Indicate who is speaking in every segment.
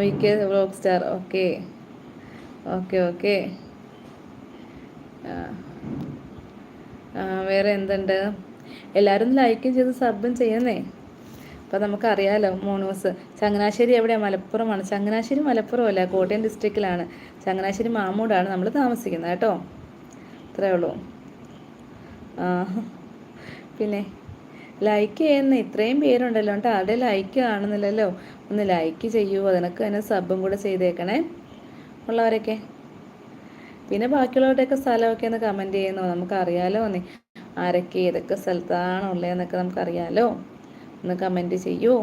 Speaker 1: V K block star okay okay okay വേറെ എന്തുണ്ട്? എല്ലാവരും ലൈക്കും ചെയ്ത് സബും ചെയ്യുന്നേ. അപ്പം നമുക്കറിയാലോ മോണൂസ്. ചങ്ങനാശ്ശേരി എവിടെയാണ് മലപ്പുറമാണ്. ചങ്ങനാശ്ശേരി മലപ്പുറം അല്ല? കോട്ടയം ഡിസ്ട്രിക്റ്റിലാണ് ചങ്ങനാശ്ശേരി മാമൂടാണ് നമ്മൾ താമസിക്കുന്നത് കേട്ടോ. അത്രേ ഉള്ളൂ. പിന്നെ ലൈക്ക് ചെയ്യുന്ന ഇത്രയും പേരുണ്ടല്ലോ. കേട്ടോ ആരുടെ ലൈക്ക് കാണുന്നില്ലല്ലോ? ഒന്ന് ലൈക്ക് ചെയ്യൂ. അതിനൊക്കെ തന്നെ സബും കൂടെ ചെയ്തേക്കണേ. ഉള്ളവരൊക്കെ. പിന്നെ ബാക്കിയുള്ളവരുടെയൊക്കെ സ്ഥലമൊക്കെ ഒന്ന് കമന്റ് ചെയ്യുന്നു? നമുക്കറിയാലോ നീ ആരൊക്കെ ഏതൊക്കെ സ്ഥലത്താണ് ഉള്ളതെന്നൊക്കെ നമുക്കറിയാലോ. ഒന്ന് കമന്റ് ചെയ്യൂ.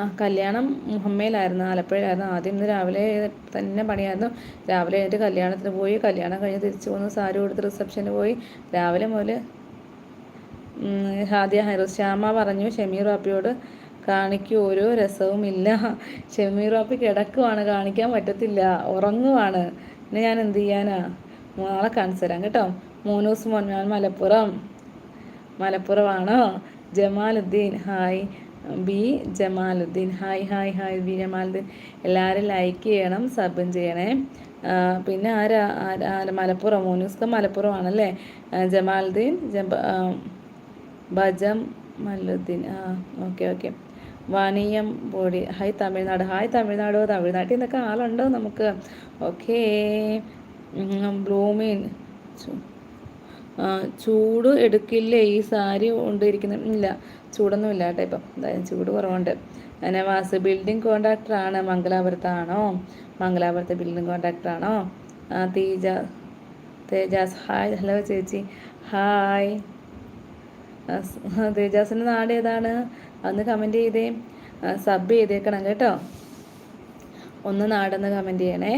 Speaker 1: ആ കല്യാണം മുഹമ്മയിലായിരുന്നു ആലപ്പുഴയിലായിരുന്നു. ആദ്യം ഇന്ന് രാവിലെ തന്നെ പണിയായിരുന്നു. രാവിലെ എഴുന്നേറ്റ് കല്യാണത്തിന് പോയി കല്യാണം കഴിഞ്ഞ് തിരിച്ചു വന്ന് സാരി കൊടുത്ത് റിസപ്ഷന് പോയി. രാവിലെ മുതൽ ഹാദിയ ഹൈറു ശ്യാമ പറഞ്ഞു ഷമീർ വാപ്പിയോട് കാണിക്കൂ ഒരു ഇല്ല. ഷമീർ വാപ്പി കിടക്കുവാണ് കാണിക്കാൻ പറ്റത്തില്ല ഉറങ്ങുവാണ്. പിന്നെ ഞാൻ എന്ത് ചെയ്യാനാ? നാളെ കാണിച്ചു തരാം കേട്ടോ. മൂന്നൂസ് മോൻ ഞാൻ Malappuram. മലപ്പുറമാണോ? Jamaluddin hi. B Jamaluddin. Hi hi hi B Jamaluddin. എല്ലാവരും ലൈക്ക് ചെയ്യണം സബും ചെയ്യണേ. പിന്നെ ആരാ മലപ്പുറം മോനൂസ് മലപ്പുറം ആണല്ലേ ജമാലുദ്ദീൻ ജബ ബജം മല്ലുദ്ദീൻ ആ ഓക്കെ ഓക്കെ വാണിയം ബോഡി. ഹായ് തമിഴ്നാട്. ഹായ് തമിഴ്നാടോ? തമിഴ്നാട്ടിൽ നിന്നൊക്കെ ആളുണ്ടോ നമുക്ക്? ഓക്കേ ബ്ലൂമിൻ. ചൂട് എടുക്കില്ലേ? ഈ സാരി കൊണ്ടിരിക്കുന്ന ഇല്ല. ചൂടൊന്നും ഇല്ല കേട്ടോ ഇപ്പം. എന്തായാലും ചൂട് കുറവുണ്ട്. അങ്ങനെ വാസ് ബിൽഡിംഗ് കോൺട്രാക്ടറാണ് മംഗലാപുരത്താണോ? മംഗലാപുരത്തെ ബിൽഡിംഗ് കോൺട്രാക്ടറാണോ തേജ തേജാസ്. ഹായ് ഹലോ ചേച്ചി. ഹായ്. തേജാസിന്റെ നാട് ഏതാണ്? അന്ന് കമന്റ് ചെയ്തേ. സബ് ചെയ്തേക്കണം കേട്ടോ. ഒന്ന് നാടെന്ന് കമന്റ് ചെയ്യണേ.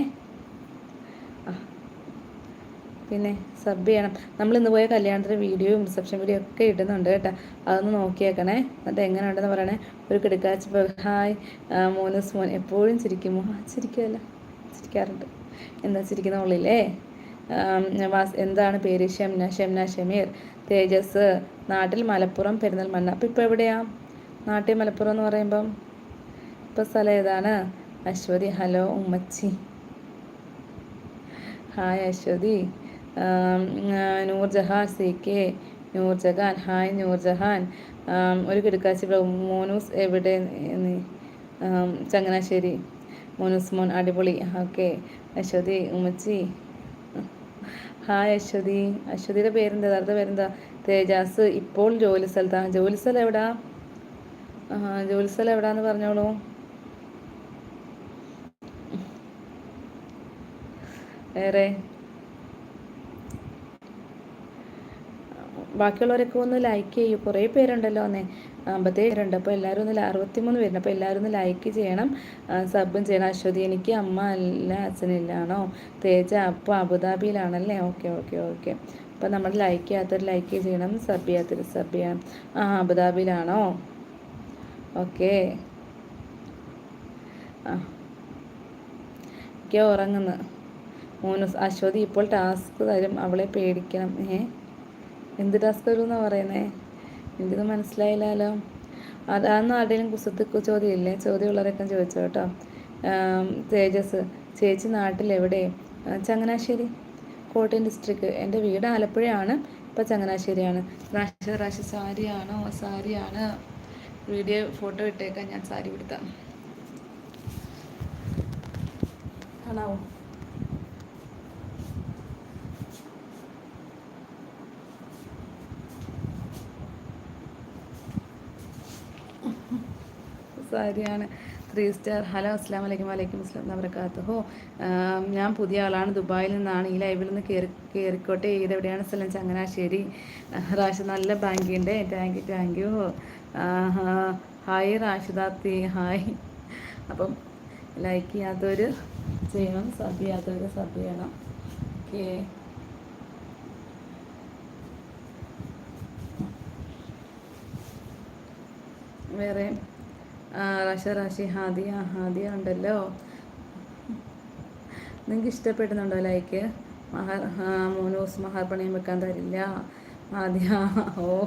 Speaker 1: പിന്നെ സബ് ചെയ്യണം. നമ്മൾ ഇന്ന് പോയ കല്യാണത്തിന്റെ വീഡിയോയും റിസപ്ഷൻ വീഡിയോ ഒക്കെ ഇടുന്നുണ്ട് കേട്ടോ. അതൊന്ന് നോക്കിയേക്കണേ. എന്നിട്ട് എങ്ങനെ ഉണ്ടെന്ന് പറയണേ. ഒരു കിടക്കാച്ച് ഹായ് മോനസ് മോൻ എപ്പോഴും ചിരിക്കുമോ? ചിരിക്കുമല്ലോ ചിരിക്കാറുണ്ട്. എന്താ ചിരിക്കുന്ന ഉള്ളില്ലേ എന്താണ് പേര്? ഷംന ഷംന ഷമീർ. തേജസ് നാട്ടിൽ മലപ്പുറം പെരുന്നൽമണ്ണ അപ്പം ഇപ്പോൾ എവിടെയാണ് നാട്ടിൽ മലപ്പുറം എന്ന് പറയുമ്പം ഇപ്പോൾ സ്ഥലം ഏതാണ്? അശ്വതി ഹലോ ഉമ്മച്ചി. Hi Aswathi. Noorjahan C K Noorjahan hi Noorjahan. ഒരു കിടക്കാശി മോനൂസ് എവിടെ ചങ്ങനാശ്ശേരി. മോനൂസ് മോൻ അടിപൊളി. ഓക്കെ. അശ്വതി ഉമ്മച്ചി. ഹായ് അശ്വതി. അശ്വതിയുടെ പേരെന്താ? യഥാർത്ഥ പേരെന്താ? തേജാസ്. ഇപ്പോൾ ജോലി സ്ഥലത്താണ് ജോലി സ്ഥലം എവിടാ? ജോലി സ്ഥലം എവിടാന്ന് പറഞ്ഞോളൂ. വേറെ? ബാക്കിയുള്ളവരൊക്കെ ഒന്ന് ലൈക്ക് ചെയ്യൂ. കുറേ പേരുണ്ടല്ലോ അന്നേ. അമ്പത്തേഴ് പേരുണ്ട്. അപ്പോൾ എല്ലാവരും ഒന്ന് അറുപത്തിമൂന്ന് പേരുണ്ട്. അപ്പോൾ എല്ലാവരും ഒന്ന് ലൈക്ക് ചെയ്യണം. സബും ചെയ്യണം. അശ്വതി എനിക്ക് അമ്മ അല്ല അച്ഛനില്ലാണോ തേജ അപ്പോൾ അബുദാബിയിലാണല്ലേ? Okay okay okay. അപ്പോൾ നമ്മൾ ലൈക്ക് ചെയ്യാത്തൊരു ലൈക്ക് ചെയ്യണം. സബ് ചെയ്യാത്തൊരു സബ് ചെയ്യണം ആ അബുദാബിയിലാണോ? ഓക്കെ. ആ. ഉറങ്ങുന്നു. മൂന്ന് അശ്വതി ഇപ്പോൾ ടാസ്ക് തരും. അവളെ പേടിക്കണം. ഏ? എന്ത് ടാസ്ക് തരും എന്നാണ് പറയുന്നത് എനിക്കിത് മനസ്സിലായില്ലല്ലോ അതാന്ന് ആരുടെയും കുസത്ത് ചോദ്യമില്ലേ? ചോദ്യമുള്ളവരൊക്കെ ചോദിച്ചോ കേട്ടോ. തേജസ് ചേച്ചി നാട്ടിൽ എവിടെ ചങ്ങനാശ്ശേരി കോട്ടയം ഡിസ്ട്രിക്ട് എന്റെ വീട് ആലപ്പുഴയാണ്. ഇപ്പം ചങ്ങനാശ്ശേരിയാണ്. റാഷ റാഷ സാരിയാണോ? സാരിയാണ്. വീഡിയോ ഫോട്ടോ ഇട്ടേക്കാൻ ഞാൻ സാരി കൊടുത്താം കാണാവോ? സാരിയാണ്. Three star. ഹലോ അസ്ലാം വലൈക്കും വലൈക്കും അസ്ലാം നവർക്കാത്ത ഹോ ഞാൻ പുതിയ ആളാണ്. ദുബായിൽ നിന്നാണ്. ഈ ലൈവിൽ നിന്ന് കയറി കയറിക്കോട്ടെ ഇത് എവിടെയാണ് സ്ഥലം ചങ്ങനാശ്ശേരി. റാഷ നല്ല ബാങ്കിന്റെ thank you thank you hi റാഷിദാത്തി hi അപ്പം ലൈക്ക് ചെയ്യാത്തവർ ചെയ്യണം. സബ് ചെയ്യാത്തവർ സബ് ചെയ്യണം. ഓക്കെ വേറെ റാശ റാശി ഹാദിയ ഹാദിയ ഉണ്ടല്ലോ. നിങ്ങൾക്ക് ഇഷ്ടപ്പെടുന്നുണ്ടോ ലൈക്ക് മഹാർ മൂന്ന് ദിവസം മഹാർപ്പണിയും വെക്കാൻ തരില്ല ആദ്യ ഓ.